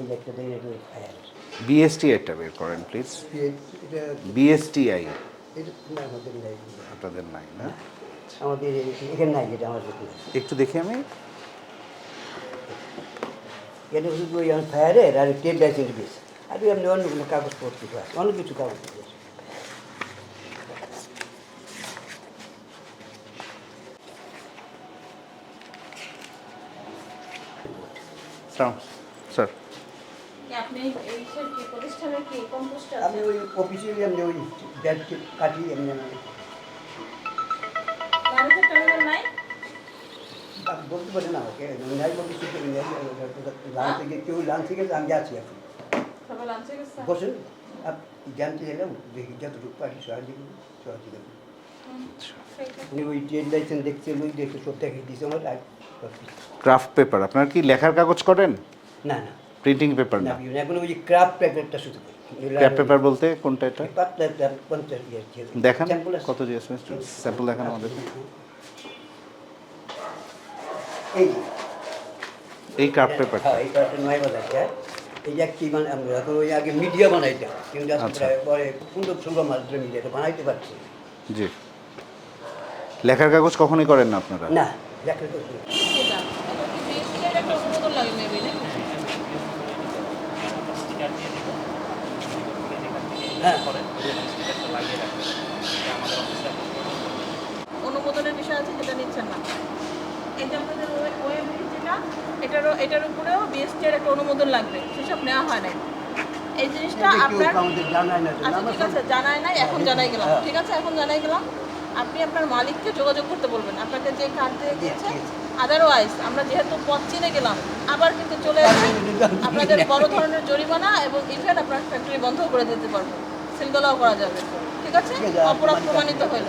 এটা এটা fire BST একটা বের করেন প্লিজ এটা বিএসটিআই এটা আপনাদের নাই না? আমাদের এখানে নাই যেটা আমার একটু দেখি আমি। এটা শুধু ওই ফায়ারের আর টেন লাইসেন্স বেশ। আর এমনি অন্য কোনো কাগজপত্র অনেক কিছু কাগজ আছে সালাম স্যার আপনি এই সব কি প্রতিষ্ঠানের কি কম্পোস্টার আমি ওই অফিসে এমনি ওই ব্যাট কাটি এমনি আমি মানুষের টার্মিনাল নাই। বলতে পারেন আমাকে নাই বলতে শুনতে লাঞ্চ থেকে কেউ লাঞ্চ আমি যাচ্ছি এখন। দেখি যতটুকু পারি সাহায্য সাহায্য ওই ট্রেড লাইসেন্স দেখছেন ওই দেখে সব দেখে দিয়েছে আমার। ক্রাফট পেপার আপনার কি লেখার কাগজ করেন? না না। প্রিন্টিং পেপার না? এখন ওই ক্রাফট পেপারটা শুধু করি। ক্র্যাপ পেপার বলতে কোনটা এটা? ইয়ে। দেখান কত জিএস স্যাম্পল দেখান আমাদের। এই এই ক্রাফট হ্যাঁ এইটা একটা নয় বাজারটা এই যে কি মানে আমরা এখন ওই আগে মিডিয়া বানাইতাম। কিন্তু আজকে আচ্ছা। পরে সুন্দর সুন্দর মাত্রা মিডিয়াটা বানাইতে পারছি। জি। লেখার কাগজ কখনোই করেন না আপনারা? না হ্যাঁ। অনুমোদনের বিষয় আছে সেটা নিচ্ছেন না। আপনাদের যেটা এটারও এটার উপরেও বিএসসি এর একটা অনুমোদন লাগবে। সেসব নেওয়া হয় এই জিনিসটা আপনার জানায় আচ্ছা ঠিক আছে জানাই নাই এখন জানাই গেলাম। হ্যাঁ। ঠিক আছে এখন জানাই গেলাম। আপনি আপনার মালিককে যোগাযোগ করতে বলবেন। আপনাকে যে কার্ড দিয়ে দিয়েছে আদারওয়াইজ আমরা যেহেতু পথ চিনে গেলাম আবার কিন্তু চলে আসবে আপনাদের বড় ধরনের জরিমানা এবং ইভেন আপনার ফ্যাক্টরি বন্ধ করে দিতে পারব। সিলগলাও করা যাবে। ঠিক আছে? অপরাধ প্রমাণিত হইল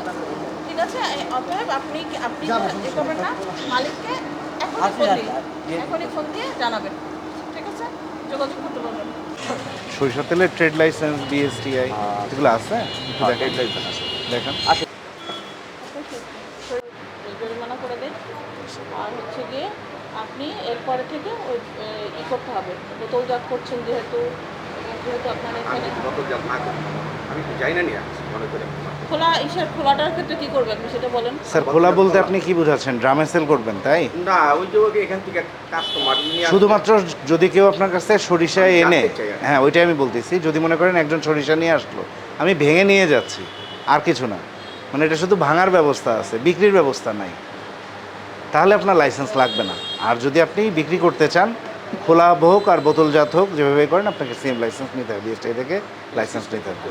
ঠিক আছে? অতএব আপনি কি- আপনি এ করবেন না মালিককে এখনই আচ্ছা, ফোন দিয়ে আচ্ছা, এখনই ফোন দিয়ে জানাবেন। ঠিক আছে? যোগাযোগ করতে পারবেন সরিষা তেলের ট্রেড লাইসেন্স বিএসটিআই এগুলো আছে? দেখেন। দেখেন এই করে দিন। আর হচ্ছে গিয়ে আপনি এরপরে থেকে ওই ই করতে হবে। বোতলজাত করছেন যেহেতু যেহেতু আপনার এখানে আমি যাই না নিয়ে মনে করে খোলা ইসের খোলাটার ক্ষেত্রে কি করবে আপনি সেটা বলেন। স্যার খোলা বলতে আপনি কি বুঝাচ্ছেন? ড্রামে সেল করবেন তাই? না ওই যে ওকে এখান থেকে কাস্টমার শুধুমাত্র যদি কেউ আপনার কাছ থেকে সরিষা এনে। হ্যাঁ ওইটাই আমি বলতেছি যদি মনে করেন একজন সরিষা নিয়ে আসলো আমি ভেঙে নিয়ে যাচ্ছি আর কিছু না। মানে এটা শুধু ভাঙার ব্যবস্থা আছে বিক্রির ব্যবস্থা নাই। তাহলে আপনার লাইসেন্স লাগবে না। আর যদি আপনি বিক্রি করতে চান, খোলা হোক আর বোতলজাত হোক, যেভাবে করেন, আপনাকে সেম লাইসেন্স নিতে হবে। বিএসটি থেকে লাইসেন্স নিতে হবে।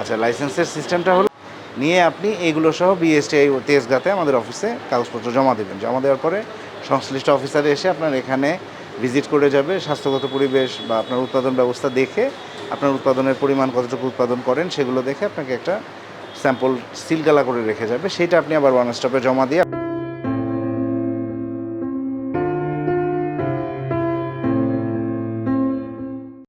আচ্ছা লাইসেন্সের সিস্টেমটা হলো, নিয়ে আপনি এইগুলো সহ বিএসটিআই ও তেজগাতে আমাদের অফিসে কাগজপত্র জমা দেবেন। জমা দেওয়ার পরে সংশ্লিষ্ট অফিসার এসে আপনার এখানে ভিজিট করে যাবে, স্বাস্থ্যগত পরিবেশ বা আপনার উৎপাদন ব্যবস্থা দেখে, আপনার উৎপাদনের পরিমাণ কতটুকু উৎপাদন করেন, সেগুলো দেখে আপনাকে একটা স্যাম্পল সিলগালা করে রেখে যাবে। সেটা আপনি আবার ওয়ান স্টপে জমা দিয়ে